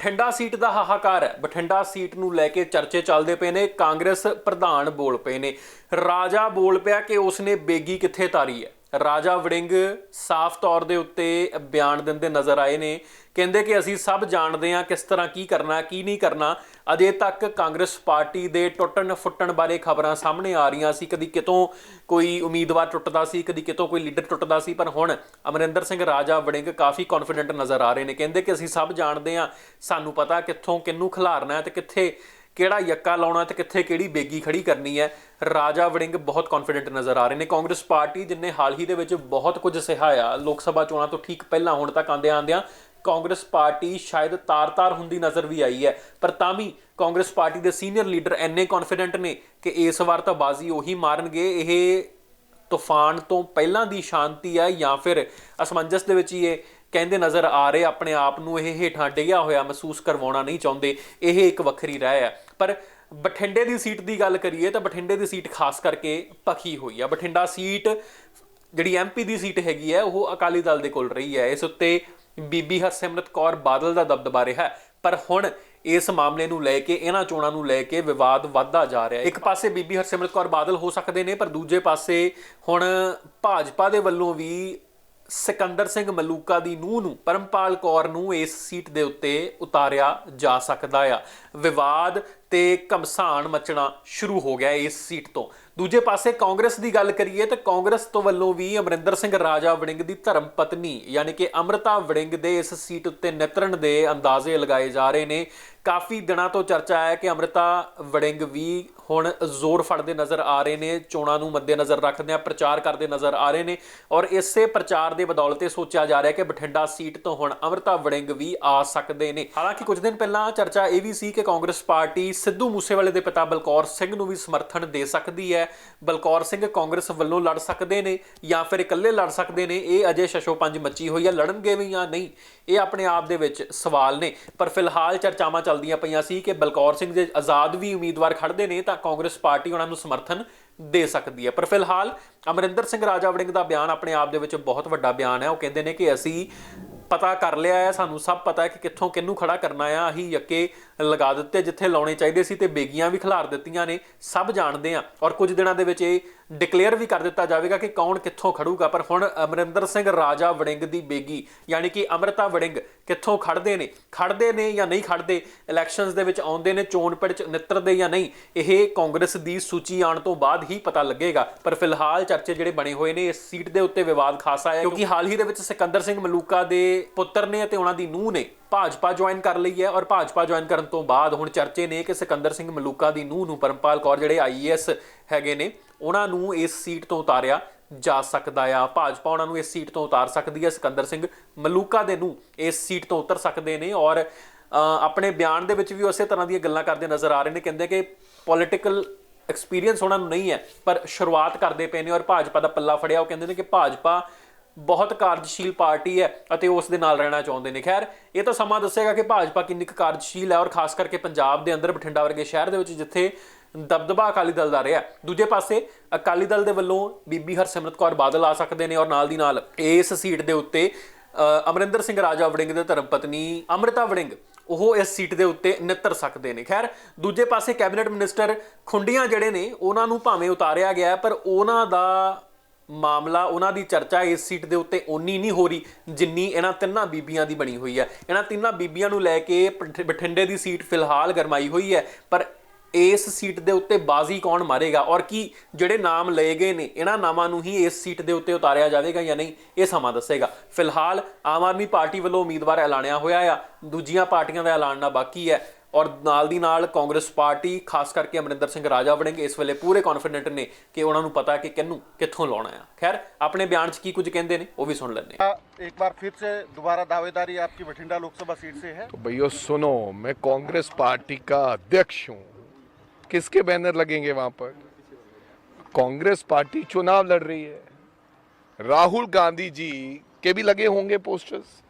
Bathinda seat ਦਾ ਹਾਹਾਕਾਰ ਹੈ। Bathinda seat ਨੂੰ ਲੈ ਕੇ ਚਰਚੇ ਚੱਲਦੇ ਪਏ ਨੇ। ਕਾਂਗਰਸ ਪ੍ਰਧਾਨ ਬੋਲ ਪਏ ਨੇ। ਰਾਜਾ ਬੋਲ ਪਿਆ ਕਿ ਉਸਨੇ ਬੇਗੀ ਕਿੱਥੇ ਤਾਰੀ ਹੈ? ਰਾਜਾ ਵੜਿੰਗ ਸਾਫ਼ ਤੌਰ ਦੇ ਉੱਤੇ ਬਿਆਨ ਦਿੰਦੇ ਨਜ਼ਰ ਆਏ ਨੇ। ਕਹਿੰਦੇ ਕਿ ਅਸੀਂ ਸਭ ਜਾਣਦੇ ਹਾਂ ਕਿਸ ਤਰ੍ਹਾਂ ਕੀ ਕਰਨਾ, ਕੀ ਨਹੀਂ ਕਰਨਾ। ਅਜੇ ਤੱਕ ਕਾਂਗਰਸ ਪਾਰਟੀ ਦੇ ਟੁੱਟਣ ਫੁੱਟਣ ਬਾਰੇ ਖਬਰਾਂ ਸਾਹਮਣੇ ਆ ਰਹੀਆਂ ਸੀ। ਕਦੀ ਕਿਤੋਂ ਕੋਈ ਉਮੀਦਵਾਰ ਟੁੱਟਦਾ ਸੀ, ਕਦੀ ਕਿਤੋਂ ਕੋਈ ਲੀਡਰ ਟੁੱਟਦਾ ਸੀ। ਪਰ ਹੁਣ ਅਮਰਿੰਦਰ ਸਿੰਘ ਰਾਜਾ ਵੜਿੰਗ ਕਾਫੀ ਕੌਨਫੀਡੈਂਟ ਨਜ਼ਰ ਆ ਰਹੇ ਨੇ। ਕਹਿੰਦੇ ਕਿ ਅਸੀਂ ਸਭ ਜਾਣਦੇ ਹਾਂ, ਸਾਨੂੰ ਪਤਾ ਕਿੱਥੋਂ ਕਿੰਨੂੰ ਖਿਲਾਰਨਾ ਹੈ ਤੇ ਕਿੱਥੇ ਕਿਹੜਾ ਯੱਕਾ ਲਾਉਣਾ ਤੇ ਕਿੱਥੇ ਕਿਹੜੀ ਬੇਗੀ ਖੜੀ ਕਰਨੀ ਹੈ? ਰਾਜਾ ਵੜਿੰਗ ਬਹੁਤ ਕੌਨਫੀਡੈਂਟ ਨਜ਼ਰ ਆ ਰਹੇ ਨੇ। ਕਾਂਗਰਸ ਪਾਰਟੀ ਜਿਨੇ ਹਾਲ ਹੀ ਦੇ ਵਿੱਚ ਬਹੁਤ ਕੁਝ ਸਿਖਾਇਆ ਲੋਕ ਸਭਾ ਚੋਣਾਂ ਤੋਂ ਠੀਕ ਪਹਿਲਾਂ ਹੁਣ ਤੱਕ ਆਂਦੇ ਆਂਦਿਆਂ ਕਾਂਗਰਸ ਪਾਰਟੀ ਸ਼ਾਇਦ ਤਾਰ-ਤਾਰ ਹੁੰਦੀ ਨਜ਼ਰ ਵੀ ਆਈ ਹੈ। ਪਰ ਤਾਂ ਵੀ ਕਾਂਗਰਸ ਪਾਰਟੀ ਦੇ ਸੀਨੀਅਰ ਲੀਡਰ ਐਨੇ ਕੌਨਫੀਡੈਂਟ ਨੇ ਕਿ ਇਸ ਵਾਰ ਤਾਂ ਬਾਜ਼ੀ ਉਹੀ ਮਾਰਨਗੇ। ਇਹ ਤੂਫਾਨ ਤੋਂ ਪਹਿਲਾਂ ਦੀ ਸ਼ਾਂਤੀ ਹੈ ਜਾਂ ਫਿਰ ਅਸਮੰਜਸ ਦੇ ਵਿੱਚ ਹੀ ਇਹ ਕਹਿੰਦੇ ਨਜ਼ਰ ਆ ਰਹੇ, ਆਪਣੇ ਆਪ ਨੂੰ ਇਹ ਹੇਠਾਂ ਡਿੱਗਿਆ ਹੋਇਆ ਮਹਿਸੂਸ ਕਰਵਾਉਣਾ ਨਹੀਂ ਚਾਹੁੰਦੇ। ਇਹ ਇੱਕ ਵੱਖਰੀ ਰਾਏ ਹੈ। ਪਰ ਬਠਿੰਡੇ ਦੀ ਸੀਟ ਦੀ ਗੱਲ ਕਰੀਏ ਤਾਂ ਬਠਿੰਡੇ ਦੀ ਸੀਟ ਖਾਸ ਕਰਕੇ ਪੱਕੀ ਹੋਈ ਆ। ਬਠਿੰਡਾ ਸੀਟ ਜਿਹੜੀ ਐਮਪੀ ਦੀ ਸੀਟ ਹੈਗੀ ਹੈ ਉਹ ਅਕਾਲੀ ਦਲ ਦੇ ਕੋਲ ਰਹੀ ਹੈ ਇਸ ਉੱਤੇ ਬੀਬੀ ਹਰਸਿਮਰਤ ਕੌਰ ਬਾਦਲ ਦਾ ਦਬਦਬਾ ਰਿਹਾ ਪਰ ਹੁਣ ਇਸ ਮਾਮਲੇ ਨੂੰ ਲੈ ਕੇ, ਇਹਨਾਂ ਚੋਣਾਂ ਨੂੰ ਲੈ ਕੇ ਵਿਵਾਦ ਵੱਧਦਾ ਜਾ ਰਿਹਾ ਹੈ। ਇੱਕ ਪਾਸੇ ਬੀਬੀ ਹਰਸਿਮਰਤ ਕੌਰ ਬਾਦਲ ਹੋ ਸਕਦੇ ਨੇ, ਪਰ ਦੂਜੇ ਪਾਸੇ ਹੁਣ ਭਾਜਪਾ ਦੇ ਵੱਲੋਂ ਵੀ ਸਿਕੰਦਰ ਸਿੰਘ ਮਲੂਕਾ ਦੀ ਨੂੰਹ ਨੂੰ, ਪਰਮਪਾਲ ਕੌਰ ਨੂੰ ਇਸ ਸੀਟ ਦੇ ਉੱਤੇ ਉਤਾਰਿਆ ਜਾ ਸਕਦਾ ਆ। ਵਿਵਾਦ ਤੇ ਘਮਸਾਨ ਮਚਣਾ ਸ਼ੁਰੂ ਹੋ ਗਿਆ ਇਸ ਸੀਟ ਤੋਂ। ਦੂਜੇ ਪਾਸੇ ਕਾਂਗਰਸ ਦੀ ਗੱਲ ਕਰੀਏ ਤਾਂ ਕਾਂਗਰਸ ਤੋਂ ਵੱਲੋਂ ਵੀ ਅਮਰਿੰਦਰ ਸਿੰਘ ਰਾਜਾ ਵੜਿੰਗ ਦੀ ਧਰਮ ਪਤਨੀ, ਯਾਨੀ ਕਿ ਅਮਰਤਾ ਵੜਿੰਗ ਦੇ ਇਸ ਸੀਟ ਉੱਤੇ ਨਿਤਰਨ ਦੇ ਅੰਦਾਜ਼ੇ ਲਗਾਏ ਜਾ ਰਹੇ ਨੇ। ਕਾਫੀ ਦਿਨਾਂ ਤੋਂ ਚਰਚਾ ਹੈ ਕਿ ਅਮਰਤਾ ਵੜਿੰਗ ਵੀ ਹੁਣ ਜ਼ੋਰ ਫੜਦੇ ਨਜ਼ਰ ਆ ਰਹੇ ਨੇ, ਚੋਣਾਂ ਨੂੰ ਮੱਦੇਨਜ਼ਰ ਰੱਖਦੇ ਆ ਪ੍ਰਚਾਰ ਕਰਦੇ ਨਜ਼ਰ ਆ ਰਹੇ ਨੇ ਔਰ ਇਸੇ ਪ੍ਰਚਾਰ ਦੇ ਬਦੌਲਤੇ ਸੋਚਿਆ ਜਾ ਰਿਹਾ ਕਿ ਬਠਿੰਡਾ ਸੀਟ ਤੋਂ ਹੁਣ ਅਮਰਤਾ ਵੜਿੰਗ ਵੀ ਆ ਸਕਦੇ ਨੇ। ਹਾਲਾਂਕਿ ਕੁਝ ਦਿਨ ਪਹਿਲਾਂ ਚਰਚਾ ਇਹ ਵੀ ਸੀ ਕਿ ਕਾਂਗਰਸ ਪਾਰਟੀ ਸਿੱਧੂ ਮੂਸੇਵਾਲੇ ਦੇ ਪਿਤਾ ਬਲਕੌਰ ਸਿੰਘ ਨੂੰ ਵੀ ਸਮਰਥਨ ਦੇ ਸਕਦੀ ਹੈ। ਬਲਕੌਰ ਸਿੰਘ ਕਾਂਗਰਸ ਵੱਲੋਂ ਲੜ ਸਕਦੇ ਨੇ ਜਾਂ ਫਿਰ ਇਕੱਲੇ ਲੜ ਸਕਦੇ ਨੇ? ਇਹ ਅਜੇ ਸ਼ਸ਼ੋ ਪੰਜ ਮੱਚੀ ਹੋਈ ਹੈ। ਲੜਨਗੇ ਵੀ ਜਾਂ ਨਹੀਂ? ਇਹ ਆਪਣੇ ਆਪ ਦੇ ਵਿੱਚ ਸਵਾਲ ਨੇ। ਪਰ ਫਿਲਹਾਲ ਚਰਚਾਵਾਂ ਚੱਲਦੀਆਂ ਪਈਆਂ ਸੀ ਕਿ ਬਲਕੌਰ ਸਿੰਘ ਜੇ ਆਜ਼ਾਦ ਵੀ ਉਮੀਦਵਾਰ ਖੜਦੇ ਨੇ ਤਾਂ ਕਾਂਗਰਸ ਪਾਰਟੀ ਉਹਨਾਂ ਨੂੰ ਸਮਰਥਨ ਦੇ ਸਕਦੀ ਹੈ। ਪਰ ਫਿਲਹਾਲ ਅਮਰਿੰਦਰ ਸਿੰਘ ਰਾਜਾ ਵੜਿੰਗ ਦਾ ਬਿਆਨ ਆਪਣੇ ਆਪ ਦੇ ਵਿੱਚ ਬਹੁਤ ਵੱਡਾ ਬਿਆਨ ਹੈ। ਉਹ ਕਹਿੰਦੇ ਨੇ ਕਿ ਅਸੀਂ ਪਤਾ ਕਰ ਲਿਆ ਹੈ, ਸਾਨੂੰ ਸਭ ਪਤਾ ਹੈ ਕਿ ਕਿੱਥੋਂ ਕਿੰਨੂੰ ਖੜਾ ਕਰਨਾ ਆ। ਅਸੀਂ ਯੱਕੇ ਲਗਾ ਦਿੱਤੇ ਜਿੱਥੇ ਲਾਉਣੇ ਚਾਹੀਦੇ ਸੀ ਤੇ ਬੇਗੀਆਂ ਵੀ ਖਿਲਾਰ ਦਿੱਤੀਆਂ ਨੇ, ਸਭ ਜਾਣਦੇ ਆ। ਔਰ ਕੁਝ ਦਿਨਾਂ ਦੇ ਵਿੱਚ ਇਹ ਡਿਕਲੇਅਰ ਵੀ ਕਰ ਦਿੱਤਾ ਜਾਵੇਗਾ ਕਿ ਕੌਣ ਕਿੱਥੋਂ ਖੜੂਗਾ। ਪਰ ਹੁਣ ਅਮਰਿੰਦਰ ਸਿੰਘ ਰਾਜਾ ਵੜਿੰਗ ਦੀ ਬੇਗੀ, ਯਾਨੀ ਕਿ ਅਮਰਤਾ ਵੜਿੰਗ ਕਿੱਥੋਂ ਖੜਦੇ ਨੇ? ਖੜਦੇ ਨੇ ਜਾਂ ਨਹੀਂ ਖੜਦੇ? ਇਲੈਕਸ਼ਨਸ ਦੇ ਵਿੱਚ ਆਉਂਦੇ ਨੇ ਚੋਣ ਪਿੜ ਚ ਨਿੱਤਰਦੇ ਜਾਂ ਨਹੀਂ? ਇਹ ਕਾਂਗਰਸ ਦੀ ਸੂਚੀ ਆਉਣ ਤੋਂ ਬਾਅਦ ਹੀ ਪਤਾ ਲੱਗੇਗਾ। ਪਰ ਫਿਲਹਾਲ ਚਰਚੇ ਜਿਹੜੇ ਬਣੇ ਹੋਏ ਨੇ, ਇਸ ਸੀਟ ਦੇ ਉੱਤੇ ਵਿਵਾਦ ਖਾਸਾ ਹੈ, ਕਿਉਂਕਿ ਹਾਲ ਹੀ ਦੇ ਵਿੱਚ ਸਿਕੰਦਰ ਸਿੰਘ ਮਲੂਕਾ ਦੇ ਪੁੱਤਰ ਨੇ ਅਤੇ ਉਹਨਾਂ ਦੀ ਨੂੰਹ ਨੇ ਭਾਜਪਾ ਜੁਆਇਨ ਕਰ ਲਈ ਹੈ ਔਰ ਭਾਜਪਾ ਜੁਆਇਨ ਕਰਨ ਤੋਂ ਬਾਅਦ ਹੁਣ ਚਰਚੇ ਨੇ ਕਿ ਸਿਕੰਦਰ ਸਿੰਘ ਮਲੂਕਾ ਦੀ ਨੂੰਹ ਨੂੰ ਪਰਮਪਾਲ ਕੌਰ ਜਿਹੜੇ ਆਈਏਐਸ ਹੈਗੇ ਨੇ ਉਹਨਾਂ ਨੂੰ ਇਸ ਸੀਟ ਤੋਂ ਉਤਾਰਿਆ ਜਾ ਸਕਦਾ ਆ। ਭਾਜਪਾ ਉਹਨਾਂ ਨੂੰ ਇਸ ਸੀਟ ਤੋਂ ਉਤਾਰ ਸਕਦੀ ਹੈ ਸਿਕੰਦਰ ਸਿੰਘ ਮਲੂਕਾ ਦੇ ਨੂੰ ਇਸ ਸੀਟ ਤੋਂ ਉਤਰ ਸਕਦੇ ਨੇ ਔਰ ਆਪਣੇ ਬਿਆਨ ਦੇ ਵਿੱਚ ਵੀ ਉਸੇ ਤਰ੍ਹਾਂ ਦੀਆਂ ਗੱਲਾਂ ਕਰਦੇ ਨਜ਼ਰ ਆ ਰਹੇ ਨੇ। ਕਹਿੰਦੇ ਕਿ ਪੋਲਿਟੀਕਲ ਐਕਸਪੀਰੀਅੰਸ ਉਹਨਾਂ ਨੂੰ ਨਹੀਂ ਹੈ, ਪਰ ਸ਼ੁਰੂਆਤ ਕਰਦੇ ਪਏ ਨੇ ਔਰ ਭਾਜਪਾ ਦਾ ਪੱਲਾ ਫੜਿਆ। ਉਹ ਕਹਿੰਦੇ ਨੇ ਕਿ ਭਾਜਪਾ ਬਹੁਤ ਕਾਰਜਸ਼ੀਲ ਪਾਰਟੀ ਹੈ ਅਤੇ ਉਸ ਦੇ ਨਾਲ ਰਹਿਣਾ ਚਾਹੁੰਦੇ ਨੇ। ਖੈਰ, ਇਹ ਤਾਂ ਸਮਾਂ ਦੱਸੇਗਾ ਕਿ ਭਾਜਪਾ ਕਿੰਨੀ ਕੁ ਕਾਰਜਸ਼ੀਲ ਹੈ ਔਰ ਖਾਸ ਕਰਕੇ ਪੰਜਾਬ ਦੇ ਅੰਦਰ ਬਠਿੰਡਾ ਵਰਗੇ ਸ਼ਹਿਰ ਦੇ ਵਿੱਚ ਜਿੱਥੇ ਦਬਦਬਾ ਅਕਾਲੀ ਦਲ ਦਾ ਰਿਹਾ ਦੂਜੇ ਪਾਸੇ, ਅਕਾਲੀ ਦਲ ਦੇ ਵੱਲੋਂ ਬੀਬੀ ਹਰਸਿਮਰਤ ਕੌਰ ਬਾਦਲ ਆ ਸਕਦੇ ਨੇ ਔਰ ਨਾਲ ਦੀ ਨਾਲ ਇਸ ਸੀਟ ਦੇ ਉੱਤੇ ਅਮਰਿੰਦਰ ਸਿੰਘ ਰਾਜਾ ਵੜਿੰਗ ਦੇ ਧਰਮ ਪਤਨੀ ਅਮ੍ਰਿਤਾ ਵੜਿੰਗ, ਉਹ ਇਸ ਸੀਟ ਦੇ ਉੱਤੇ ਨਿੱਤਰ ਸਕਦੇ ਨੇ। ਖੈਰ, ਦੂਜੇ ਪਾਸੇ ਕੈਬਨਿਟ ਮਿਨਿਸਟਰ ਖੁੰਡੀਆਂ ਜਿਹੜੇ ਨੇ, ਉਹਨਾਂ ਨੂੰ ਭਾਵੇਂ ਉਤਾਰਿਆ ਗਿਆ ਪਰ ਉਹਨਾਂ ਦਾ ਮਾਮਲਾ, ਉਹਨਾਂ ਦੀ ਚਰਚਾ ਇਸ ਸੀਟ ਦੇ ਉੱਤੇ ਓਨੀ ਨਹੀਂ ਹੋ ਰਹੀ ਜਿੰਨੀ ਇਹਨਾਂ ਤਿੰਨਾਂ ਬੀਬੀਆਂ ਦੀ ਬਣੀ ਹੋਈ ਹੈ। ਇਹਨਾਂ ਤਿੰਨਾਂ ਬੀਬੀਆਂ ਨੂੰ ਲੈ ਕੇ ਬਠ- ਬਠਿੰਡੇ ਦੀ ਸੀਟ ਫਿਲਹਾਲ ਗਰਮਾਈ ਹੋਈ ਹੈ, ਪਰ ਇਸ ਸੀਟ ਦੇ ਉੱਤੇ ਬਾਜ਼ੀ ਕੌਣ ਮਾਰੇਗਾ ਔਰ ਕੀ ਜਿਹੜੇ ਨਾਮ ਲਏ ਗਏ ਨੇ ਇਹਨਾਂ ਨਾਮਾਂ ਨੂੰ ਹੀ ਇਸ ਸੀਟ ਦੇ ਉੱਤੇ ਉਤਾਰਿਆ ਜਾਵੇਗਾ ਜਾਂ ਨਹੀਂ ਇਹ ਸਮਾਂ ਦੱਸੇਗਾ ਫਿਲਹਾਲ ਆਮ ਆਦਮੀ ਪਾਰਟੀ ਵੱਲੋਂ ਉਮੀਦਵਾਰ ਐਲਾਨਿਆ ਹੋਇਆ ਆ ਦੂਜੀਆਂ ਪਾਰਟੀਆਂ ਦਾ ਐਲਾਨਣਾ ਬਾਕੀ ਹੈ ਔਰ ਨਾਲ ਦੀ ਨਾਲ ਕਾਂਗਰਸ ਪਾਰਟੀ ਖਾਸ ਕਰਕੇ ਅਮਰਿੰਦਰ ਸਿੰਘ ਰਾਜਾ ਵੜਿੰਗ ਇਸ ਵੇਲੇ ਪੂਰੇ ਕੌਨਫੀਡੈਂਟ ਨੇ ਕਿ ਉਹਨਾਂ ਨੂੰ ਪਤਾ ਕਿ ਕਿਹਨੂੰ ਕਿੱਥੋਂ ਲਾਉਣਾ ਆ ਖੈਰ ਆਪਣੇ ਬਿਆਨ 'ਚ ਕੀ ਕੁਝ ਕਹਿੰਦੇ ਨੇ ਉਹ ਵੀ ਸੁਣ ਲੈਂਦੇ ਹਾਂ एक बार फिर से दोबारा दावेदारी आपकी बठिंडा लोकसभा सीट से है तो भैया सुनो मैं कांग्रेस पार्टी का अध्यक्ष हूँ किसके बैनर लगेंगे वहाँ पर? कांग्रेस पार्टी चुनाव लड़ रही है। राहुल गांधी जी के भी लगे होंगे पोस्टर्स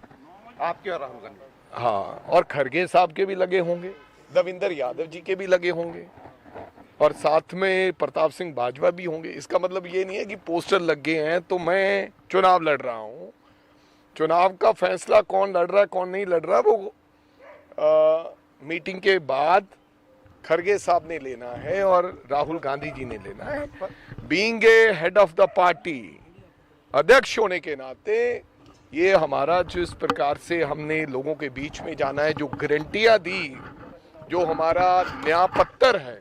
आपके और राहुल गांधी? हाँ और खरगे साहब के भी लगे होंगे। दविंदर यादव जी के भी लगे होंगे। और साथ में प्रताप सिंह बाजवा भी होंगे। इसका मतलब ये नहीं है कि पोस्टर लग गए हैं तो मैं चुनाव लड़ रहा हूँ। चुनाव का फैसला कौन लड़ रहा है कौन नहीं लड़ रहा वो अ, मीटिंग के बाद खरगे साहब ने लेना है और राहुल गांधी जी ने लेना है। Being a head of the party अध्यक्ष होने के नाते ये हमारा जिस प्रकार से हमने लोगों के बीच में जाना है जो गारंटियाँ दी जो हमारा न्यायपत्र है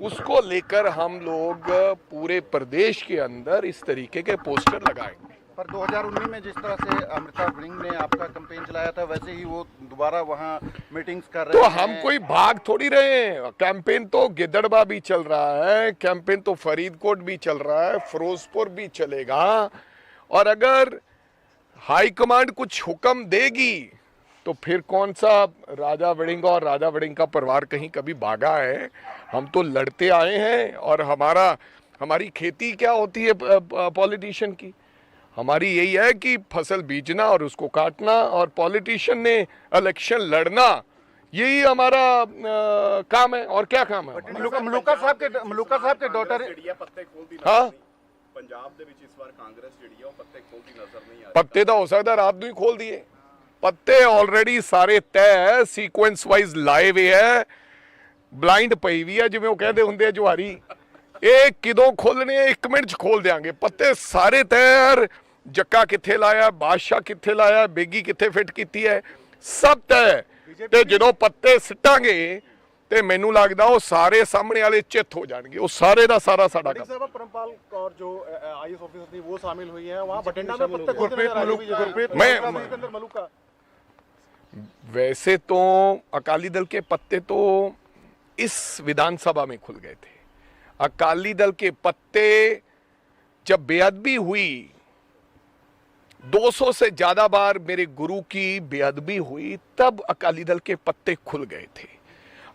उसको लेकर हम लोग पूरे प्रदेश के अंदर इस तरीके के पोस्टर लगाएँगे। पर 2019 में जिस तरह से अमृता वड़िंग ने आपका कंपेन चलाया था वैसे ही वो दोबारा वहाँ मीटिंग्स कर रहे तो हैं। हम कोई भाग थोड़ी रहे हैं। कैंपेन तो गिदड़बा भी चल रहा है कैंपेन तो फरीदकोट भी चल रहा है फिरोजपुर भी चलेगा। और अगर हाई कमांड कुछ हुक्म देगी तो फिर कौन सा राजा वड़िंग और राजा वड़िंग का परिवार कहीं कभी भागा है? हम तो लड़ते आए हैं और हमारा हमारी खेती क्या होती है पॉलिटिशियन की? हमारी यही है कि फसल बीजना और उसको काटना और पॉलिटिशियन ने इलेक्शन लड़ना यही हमारा अ, काम है और क्या काम है हमारा? मलूका मलूका साहब के मलूका साहब के डॉटर ਜਿਹੜੀ ਆ ਪੱਤੇ ਖੋਲਦੀ ਹਾਂ। ਨਜ਼ਰ ਨਹੀਂ ਪੰਜਾਬ ਦੇ ਵਿੱਚ ਇਸ ਵਾਰ ਕਾਂਗਰਸ ਜਿਹੜੀ ਆ ਉਹ ਪੱਤੇ ਖੋਲਦੀ ਨਜ਼ਰ ਨਹੀਂ ਆ ਰਹੀ ਪੱਤੇ ਤਾਂ ਹੋ ਸਕਦਾ ਰਾਤ ਨੂੰ ਹੀ ਖੋਲ ਦਈਏ ਪੱਤੇ ਆਲਰੇਡੀ ਸਾਰੇ ਤੈ ਸੀਕੁਐਂਸ ਵਾਈਜ਼ ਲਾਏ ਹੋਏ ਹੈ ਬਲਾਈਂਡ ਪਈ ਵੀ ਹੈ ਜਿਵੇਂ ਉਹ ਕਹਿੰਦੇ ਹੁੰਦੇ ਆ ਜੁਹਾਰੀ ਇਹ ਕਿਦੋਂ ਖੋਲਣੇ ਆ? ਇੱਕ ਮਿੰਟ ਚ ਖੋਲ ਦਿਆਂਗੇ ਪੱਤੇ ਸਾਰੇ ਤੈਰ ਜੱਕਾ ਕਿੱਥੇ ਲਾਇਆ ਬਾਦਸ਼ਾਹ ਕਿੱਥੇ ਲਾਇਆ ਬੇਗੀ ਕਿੱਥੇ ਫਿੱਟ ਕੀਤੀ ਹੈ ਸਭ ਤੈ ਤੇ ਜਦੋਂ ਪੱਤੇ ਸਿੱਟਾਂਗੇ ਤੇ ਮੈਨੂੰ ਲੱਗਦਾ ਉਹ ਸਾਰੇ ਸਾਹਮਣੇ ਵਾਲੇ ਚਿੱਤ ਹੋ ਜਾਣਗੇ ਉਹ ਸਾਰੇ ਦਾ ਸਾਰਾ ਸਾਡਾ ਕੰਮ साहब परमपाल कौर जो आई ऑफिसर थी वो शामिल हुई है वहाँ बठिंडा में पत्ते खोलते गुरप्रीत नजर आ रही मलूक- हुई है। गुरप्रीत मैं- गुरप्रीत के अंदर मलूका वैसे तो अकाली दल के पत्ते तो इस विधानसभा में खुल गए थे अकाली दल के पत्ते जब बेअदबी हुई 200 से ज़्यादा बार मेरे गुरु की बेअदबी हुई, तब अकाली दल के पत्ते खुल गए थे।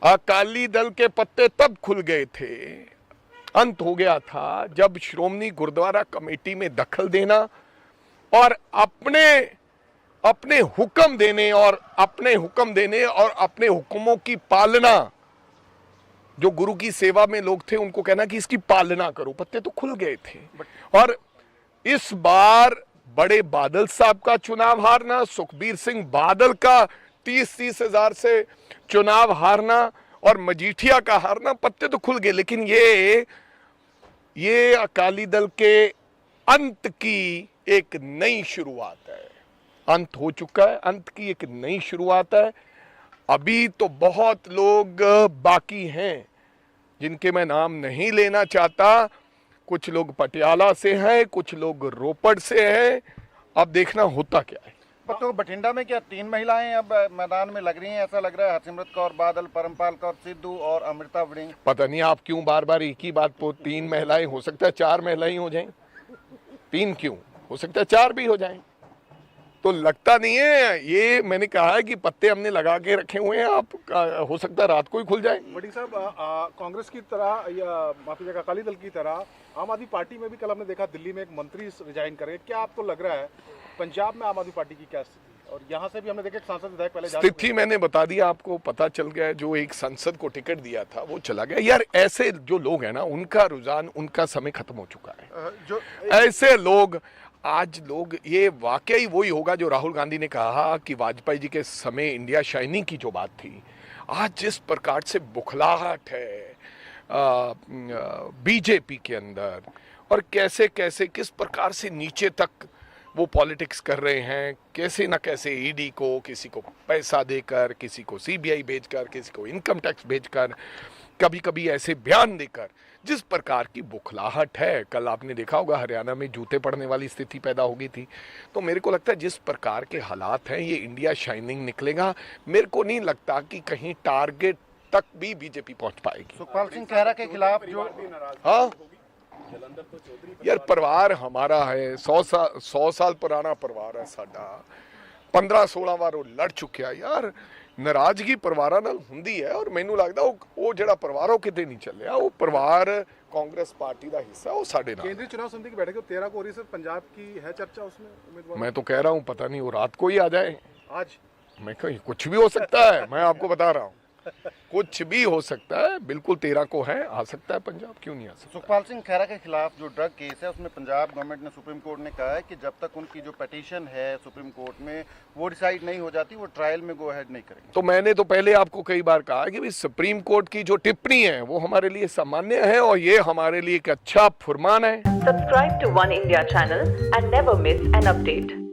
अकाली दल के पत्ते तब खुल गए थे। अंत हो गया था जब श्रोमणी गुरुद्वारा कमेटी में दखल देना और अपने अपने हुक्म देने और अपने हुक्म देने और अपने हुक्मों की पालना जो गुरु की सेवा में लोग थे, उनको कहना कि इसकी पालना करो। पत्ते तो खुल गए थे। और इस बार बड़े बादल साहब का चुनाव हारना, सुखबीर सिंह बादल का तीस तीस हज़ार से चुनाव हारना और मजीठिया का हारना, पत्ते तो खुल गए। लेकिन ये ये अकाली दल के अंत की एक नई शुरुआत है। अंत हो चुका है, अंत की एक नई शुरुआत है। अभी तो बहुत लोग बाकी हैं जिनके मैं नाम नहीं लेना चाहता। कुछ लोग पटियाला से हैं कुछ लोग रोपड़ से हैं। अब देखना होता क्या है। तो बठिंडा में क्या तीन महिलाएँ अब मैदान में लग रही हैं? ऐसा लग रहा है हरसिमरत कौर बादल परमपाल कौर सिद्धू और अमृता वड़िंग पता नहीं आप क्यों बार बार एक ही बात को तीन महिलाएँ हो सकता है चार महिलाएँ हो जाएँ। तीन क्यों? हो सकता है चार भी हो जाएँ। तो लगता नहीं है ये मैंने कहा है कि पत्ते हमने लगा के रखे हुए हैं आप आ, हो सकता है रात को ही खुल जाए। वडिंग साहब कांग्रेस की तरह या माफ़ी चाहेगा अकाली दल की तरह आम आदमी पार्टी में भी कल हमने देखा दिल्ली में एक मंत्री रिजाइन करे क्या आपको लग रहा है पंजाब में आम आदमी पार्टी की क्या स्थिति और यहाँ से भी हमने देखा सांसद विधायक पहले स्थिति मैंने बता दिया आपको पता चल गया जो एक संसद को टिकट दिया था वो चला गया। यार ऐसे जो लोग हैं ना उनका रुझान उनका समय खत्म हो चुका है। जो ऐसे लोग आज लोग, ये वाकई वही होगा जो राहुल गांधी ने कहा कि वाजपेयी जी के समय इंडिया शाइनिंग की जो बात थी, आज जिस प्रकार से बुखलाहट है बीजेपी के अंदर, और कैसे कैसे, किस प्रकार से नीचे तक वो पॉलिटिक्स कर रहे हैं, कैसे ना कैसे ईडी को, किसी को पैसा देकर, किसी को सीबीआई भेजकर, किसी को इनकम टैक्स भेजकर कभी कभी ऐसे बयान देकर जिस प्रकार की बुखलाहट है। कल आपने देखा होगा हरियाणा में जूते पड़ने वाली स्थिति पैदा हो गई थी। तो मेरे को लगता है जिस प्रकार के हालात हैं ये इंडिया शाइनिंग निकलेगा। मेरे को नहीं लगता कि कहीं टारगेट तक भी बीजेपी पहुँच पाएगी। सुखपाल सिंह खैरा के खिलाफ जो हाँ? यार परिवार हमारा है। सौ साल सौ साल पुराना परिवार है साढ़ा पंद्रह सोलह बार वो लड़ चुके यार ਨਾਰਾਜ਼ਗੀ ਪਰਿਵਾਰਾਂ ਨਾਲ ਹੁੰਦੀ ਹੈ ਔਰ ਮੈਨੂੰ ਲੱਗਦਾ ਉਹ ਉਹ ਜਿਹੜਾ ਪਰਿਵਾਰ ਉਹ ਕਿਤੇ ਨਹੀਂ ਚੱਲਿਆ ਉਹ ਪਰਿਵਾਰ ਕਾਂਗਰਸ ਪਾਰਟੀ ਦਾ ਹਿੱਸਾ ਉਹ ਸਾਡੇ ਨਾਲ केंद्रीय चुनाव समिति की बैठक तेरह को हो रही है सर पंजाब की है चर्चा उसमें उम्मीदवार मैं तो कह रहा हूँ पता नहीं वो रात को ही आ जाए आज मैं कहीं कुछ भी हो सकता है मैं आपको बता रहा हूँ कुछ भी हो सकता है बिल्कुल तेरह को है आ सकता है पंजाब क्यों नहीं आ सकता? सुखपाल सिंह खैरा के खिलाफ जो ड्रग केस है उसमें पंजाब गवर्नमेंट ने सुप्रीम कोर्ट ने कहा है कि जब तक उनकी जो पटिशन है सुप्रीम कोर्ट में वो डिसाइड नहीं हो जाती वो ट्रायल में गो अहेड नहीं करेंगे। तो मैंने तो पहले आपको कई बार कहा कि भाई सुप्रीम कोर्ट की जो टिप्पणी है वो हमारे लिए सामान्य है और ये हमारे लिए एक अच्छा फुरमान है। Subscribe to One India channel and never miss an update.